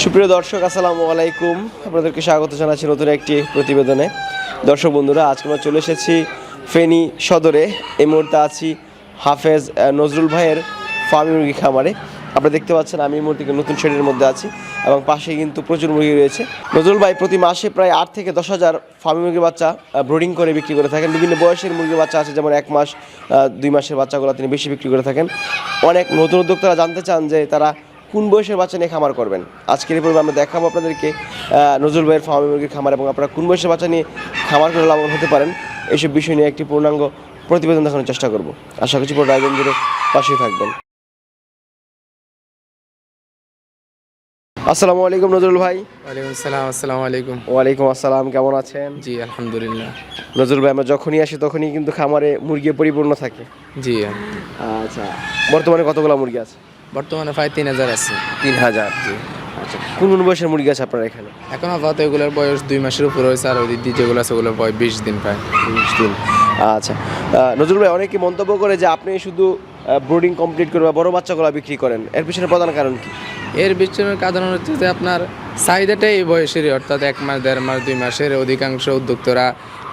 সুপ্রিয় দর্শক, আসসালামু আলাইকুম। আপনাদেরকে স্বাগত জানাচ্ছি নতুন একটি প্রতিবেদনে। দর্শক বন্ধুরা, আজকে আমরা চলে এসেছি ফেনী সদরে। এই মুহূর্তে আছি হাফেজ নজরুল ভাইয়ের ফার্মি মুরগি খামারে। আপনারা দেখতে পাচ্ছেন, আমি এই মুহূর্তে নতুন শেডের মধ্যে আছি এবং পাশে কিন্তু প্রচুর মুরগি রয়েছে। নজরুল ভাই, প্রতি মাসে প্রায় আট থেকে দশ হাজার ফার্মি মুরগির বাচ্চা ব্রোডিং করে বিক্রি করে থাকেন। বিভিন্ন বয়সের মুরগির বাচ্চা আছে, যেমন এক মাস দুই মাসের বাচ্চাগুলো তিনি বেশি বিক্রি করে থাকেন। অনেক নতুন উদ্যোক্তারা জানতে চান যে তারা কোন বয়সের বাচ্চা নিয়ে খামার করবেন? আজকের এই পর্বে আমরা দেখাবো আপনাদেরকে নজরুল ভাইয়ের ফার্মি মুরগির খামার এবং আপনারা কোন বয়সের বাচ্চা নিয়ে খামার করে লাভবান হতে পারেন? এইসব বিষয় নিয়ে একটি পূর্ণাঙ্গ প্রতিবেদন দেখানোর চেষ্টা করব। আশা করছি পুরো আয়োজন জুড়ে পাশেই থাকবেন। আসসালামু আলাইকুম নজরুল ভাই। ওয়ালাইকুম সালাম আসসালামু আলাইকুম। ওয়ালাইকুম আসসালাম কেমন আছেন? জি আলহামদুলিল্লাহ। নজরুল ভাই আমরা যখনই আসি তখনই কিন্তু খামারে মুরগি পরিপূর্ণ থাকে। জি। আচ্ছা বর্তমানে কতগুলো মুরগি আছে? বর্তমানে প্রায় তিন হাজার আছে। তিন হাজার আচ্ছা কোন কোন বয়সের মুরগি আছে আপনার এখানে? এখন আপাতত এগুলোর বয়স দুই মাসের উপর হয়েছে আর ওই দিক যেগুলো আছে ওগুলোর বয়স বিশ দিন প্রায়। বিশ দিন। আচ্ছা নজরুল ভাই অনেকে মন্তব্য করে যে আপনি শুধু ব্রোডিং কমপ্লিট করে বা বড় বাচ্চাগুলো বিক্রি করেন। এর পিছনে প্রধান কারণ কি? এর পিছনের কারণ হচ্ছে যে আপনার চাহিদাটাই এই বয়সেরই অর্থাৎ এক মাস দেড় মাস দুই মাসের অধিকাংশ উদ্যোক্তরা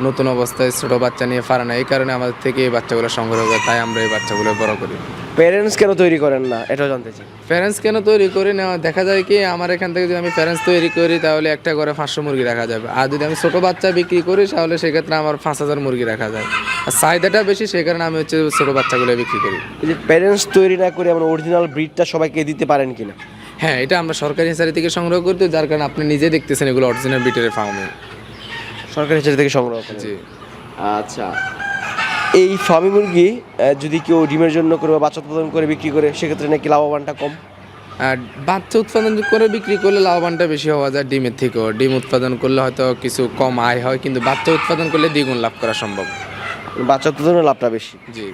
নতুন অবস্থায় ছোট বাচ্চা নিয়ে পারে না এই কারণে আমাদের থেকে এই বাচ্চাগুলো সংগ্রহ করে তাই আমরা এই বাচ্চাগুলো বড় করি। প্যারেন্টস কেন তৈরি করেন না? এটাও জানতে চাই। প্যারেন্টস কেন তৈরি করি না? দেখা যায় কি আমার এখান থেকে যদি আমি প্যারেন্টস তৈরি করি তাহলে একটা করে পাঁচশো মুরগি রাখা যাবে। আর যদি আমি ছোটো বাচ্চা বিক্রি করি তাহলে সেক্ষেত্রে আমার পাঁচ হাজার মুরগি রাখা যায়। আর চাহিদাটা বেশি সেই কারণে আমি হচ্ছে ছোটো বাচ্চাগুলো বিক্রি করি। এই যে প্যারেন্টস তৈরি না করে আমরা অরিজিনাল ব্রিডটা সবাইকে দিতে পারেন কিনা? হ্যাঁ এটা আমরা সরকারি হিসাবে থেকে সংগ্রহ করি তো যার কারণে আপনি নিজে দেখতেছেন এগুলো অরিজিনাল বিটের ফার্মে সরকারি হিসেবে থেকে সংগ্রহ করেন। জি। আচ্ছা। এই ফার্মি মুরগি যদি কেউ ডিমের জন্য করে বা বাচ্চা উৎপাদন করে বিক্রি করে সেক্ষেত্রে নাকি লাভবানটা কম? আর বাচ্চা উৎপাদন করে বিক্রি করলে লাভবানটা বেশি হওয়া যায় ডিমের থেকেও। ডিম উৎপাদন করলে হয়তো কিছু কম আয় হয় কিন্তু বাচ্চা উৎপাদন করলে দ্বিগুণ লাভ করা সম্ভব। বাচ্চা উৎপাদনের লাভটা বেশি। জি।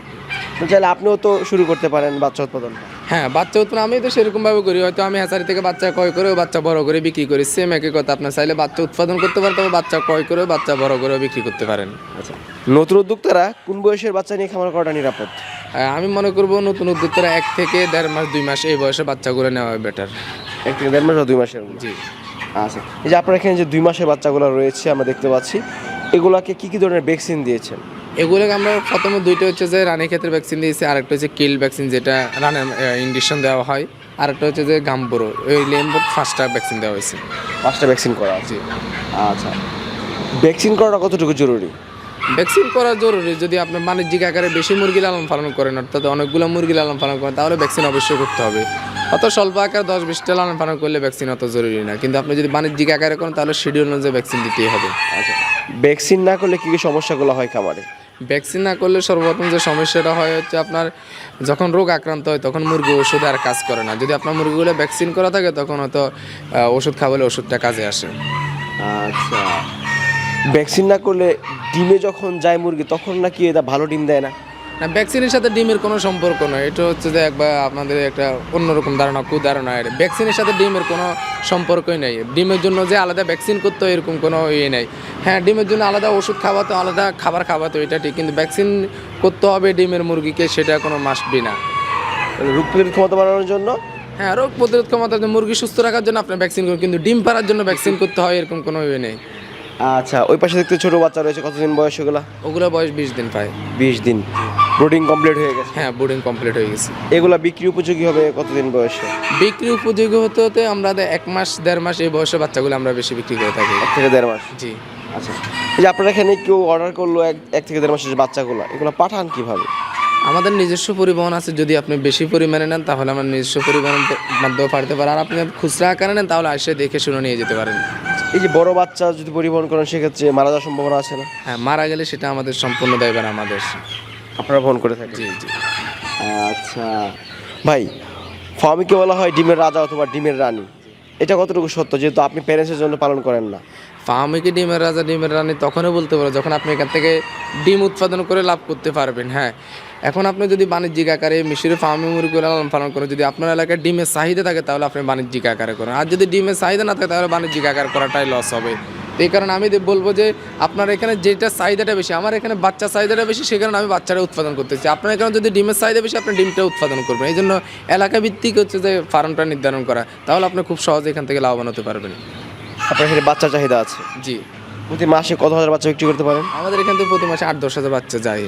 তো চাইলে আপনিও তো শুরু করতে পারেন বাচ্চা উৎপাদনটা। হ্যাঁ বাচ্চা উৎপাদন আমি তো সেরকম ভাবে করি। হয়তো আমি হ্যাচারি থেকে বাচ্চা ক্রয় করে বাচ্চা বড় করে বিক্রি করি। সেম একই কথা আপনার চাইলে বাচ্চা উৎপাদন করতে পারেন তবে বাচ্চা ক্রয় করে বাচ্চা বড় করে বিক্রি করতে পারেন। আচ্ছা। নতুন উদ্যোক্তারা কোন বয়সের বাচ্চা নিয়ে খামার করাটা নিরাপদ? আমি মনে করব নতুন উদ্যোক্তারা এক থেকে দেড় মাস দুই মাস এই বয়সে বাচ্চাগুলো নেওয়া বেটার এক থেকে দেড় মাস বা দুই মাসের জি। আচ্ছা এই যে আপনার এখানে যে দুই মাসের বাচ্চাগুলো রয়েছে আমরা দেখতে পাচ্ছি এগুলাকে কি কি ধরনের ভ্যাকসিন দিয়েছেন? এগুলোকে আমরা প্রথমে দুইটা হচ্ছে যে রানী ক্ষেত্রে ভ্যাকসিন দিয়েছি আরেকটা হচ্ছে কিল ভ্যাকসিন যেটা রানের ইঞ্জেকশন দেওয়া হয় আরেকটা হচ্ছে যে গাম্বুরো এই লেম্বুর ফার্স্টটা ভ্যাকসিন দেওয়া হয়েছে। পাঁচটা ভ্যাকসিন করা আছে? আচ্ছা। ভ্যাকসিন করাটা কতটুকু জরুরি? ভ্যাকসিন করা জরুরি যদি আপনি বাণিজ্যিক আকারে বেশি মুরগি লালন পালন করেন অর্থাৎ অনেকগুলো মুরগি লালন পালন করেন তাহলে ভ্যাকসিন অবশ্যই করতে হবে। অত স্বল্প আকারে দশ বিশটা লালন পালন করলে ভ্যাকসিন অত জরুরি না। কিন্তু আপনি যদি বাণিজ্যিক আকারে করেন তাহলে শিডিউল অনুযায়ী ভ্যাকসিন দিতেই হবে। আচ্ছা। ভ্যাকসিন না করলে কী কী সমস্যাগুলো হয় খামারে? ভ্যাকসিন না করলে সর্বপ্রথম যে সমস্যাটা হয় হচ্ছে আপনার যখন রোগ আক্রান্ত হয় তখন মুরগি ওষুধ আর কাজ করে না। যদি আপনার মুরগিগুলো ভ্যাকসিন করা থাকে তখন হয়তো ওষুধ খাওয়ালে ওষুধটা কাজে আসে। আচ্ছা। ভ্যাকসিন না করলে ডিমে যখন যায় মুরগি তখন নাকি এটা ভালো ডিম দেয় না? না ভ্যাকসিনের সাথে ডিমের কোনো সম্পর্ক নয়। এটা হচ্ছে যে একবার আপনাদের একটা অন্যরকম ধারণা কুধারণা এটা ভ্যাকসিনের সাথে ডিমের কোনো সম্পর্কই নেই। ডিমের জন্য যে আলাদা ভ্যাকসিন করতে হয় এরকম কোনো ইয়ে নেই। হ্যাঁ ডিমের জন্য আলাদা ওষুধ খাওয়াতে আলাদা খাবার খাওয়াতে এটা ঠিক কিন্তু ভ্যাকসিন করতে হবে ডিমের মুরগিকে সেটা কোনো মাস্ট বি না। রোগ প্রতিরোধ ক্ষমতা বাড়ানোর জন্য? হ্যাঁ রোগ প্রতিরোধ ক্ষমতা মুরগি সুস্থ রাখার জন্য আপনার ভ্যাকসিন করুন কিন্তু ডিম পাড়ার জন্য ভ্যাকসিন করতে হয় এরকম কোনো ইয়ে নেই। আচ্ছা ওই পাশে দেখতে ছোট বাচ্চা রয়েছে কতদিন বয়স ওগুলা? ওগুলো বয়স বিশ দিন পায় বিশ দিন। ব্রোডিং কমপ্লিট হয়ে গেছে? হ্যাঁ বোর্ডিং কমপ্লিট হয়ে গেছে। এগুলা বিক্রি উপযোগী হবে কতদিন বয়সে? বিক্রি উপযোগী হতে হতে আমরা এক মাস দেড় মাস এই বয়সে বাচ্চাগুলো আমরা বেশি বিক্রি করে থাকি। এক থেকে দেড় মাস? জি। আচ্ছা। এই যে আপনারা এখানে কেউ অর্ডার করল এক এক থেকে দেড় মাসের বাচ্চাগুলো এগুলো পাঠান কীভাবে? আমাদের নিজস্ব পরিবহন আছে যদি আপনি বেশি পরিমাণে নেন তাহলে আমরা নিজস্ব পরিবহন মাধ্যমে পাঠাতে পারেন আর আপনি খুচরা আকারে নেন তাহলে আসে দেখে শুনে নিয়ে যেতে পারেন। এই যে বড় বাচ্চা যদি পরিবহন করেন সেক্ষেত্রে মারা যাওয়ার সম্ভাবনা আছে না? হ্যাঁ মারা গেলে সেটা আমাদের সম্পূর্ণ দায়ভার আমাদের। আপনারা বহন করে থাকেন। জি জি। আচ্ছা। ভাই ফার্মিকে বলা হয় ডিমের রাজা অথবা ডিমের রানী। এটা কতটুকু সত্য? যেহেতু আপনি প্যারেন্টসের জন্য পালন করেন না। ফার্মিকে ডিমের রাজা ডিমের রানী তখনই বলতে পারো যখন আপনি এখান থেকে ডিম উৎপাদন করে লাভ করতে পারবেন হ্যাঁ। এখন আপনি যদি বাণিজ্যিক আকারে মিশরের ফার্মে মুরগি লালন পালন করেন যদি আপনার এলাকায় ডিমের চাহিদা থাকে তাহলে আপনি বাণিজ্যিক আকারে করেন। আর যদি ডিমের চাহিদা না থাকে তাহলে বাণিজ্যিক আকার করাটাই লস হবে। তো এই কারণে আমি বলব যে আপনার এখানে যেটা চাহিদাটা বেশি আমার এখানে বাচ্চা চাহিদাটা বেশি সে কারণে আমি বাচ্চাটা উৎপাদন করতেছি। আপনার এখানে যদি ডিমের চাহিদা বেশি আপনি ডিমটা উৎপাদন করবেন। এই জন্য এলাকা ভিত্তিক হচ্ছে যে ফার্মটা নির্ধারণ করা। তাহলে আপনি খুব সহজে এখান থেকে লাভবান হতে পারবেন। আপনার এখানে বাচ্চা চাহিদা আছে? জি। প্রতি মাসে কত হাজার বাচ্চা বিক্রি করতে পারেন? আমাদের এখান থেকে প্রতি মাসে আট দশ হাজার বাচ্চা যায়।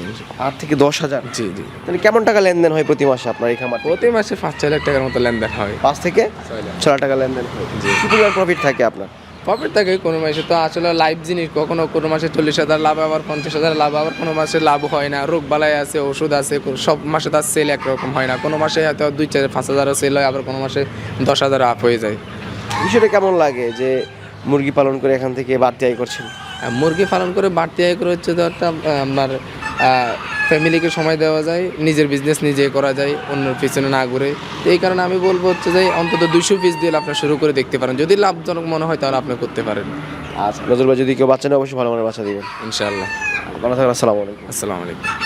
আট থেকে দশ হাজার? জি জি। তাহলে কেমন টাকা লেনদেন হয় প্রতি মাসে আপনার এই খামার প্রতি মাসে পাঁচ ছয় লাখ টাকার মতো লেনদেন হয়। পাঁচ থেকে ছয় লাখ। টাকা লেনদেন হয়। জি। কি পরিমাণ প্রফিট থাকে আপনার? প্রফিট থাকে কোনো মাসে। তো আসলে লাইভ জিনিস কখনো কোনো মাসে চল্লিশ হাজার লাভ আবার পঞ্চাশ হাজার লাভ আবার কোনো মাসে লাভ হয় না। রোগ বালাই আছে ওষুধ আছে সব মাসে তার সেল একরকম হয় না। কোনো মাসে হয়তো দুই চার পাঁচ হাজারও সেল হয় আবার কোনো মাসে দশ হাজার আপ হয়ে যায়। বিষয়টা কেমন লাগে যে মুরগি পালন করে এখান থেকে বাড়তি আয় করছেন? আর মুরগি পালন করে বাড়তি আয় করে হচ্ছে তো একটা আপনার ফ্যামিলিকে সময় দেওয়া যায় নিজের বিজনেস নিজে করা যায় অন্যের পিছনে না ঘুরে। তো এই কারণে আমি বলব হচ্ছে যে অন্তত দুইশো পিস দিয়ে আপনার শুরু করে দেখতে পারেন। যদি লাভজনক মনে হয় তাহলে আপনি করতে পারেন। আচ্ছা নজরুল ভাই যদি কেউ বাচ্চা নেই অবশ্যই ভালো মনে বাচ্চা দিবেন। ইনশাআল্লাহ। ভালো থাকবেন আসসালামু আলাইকুম। আসসালামু আলাইকুম।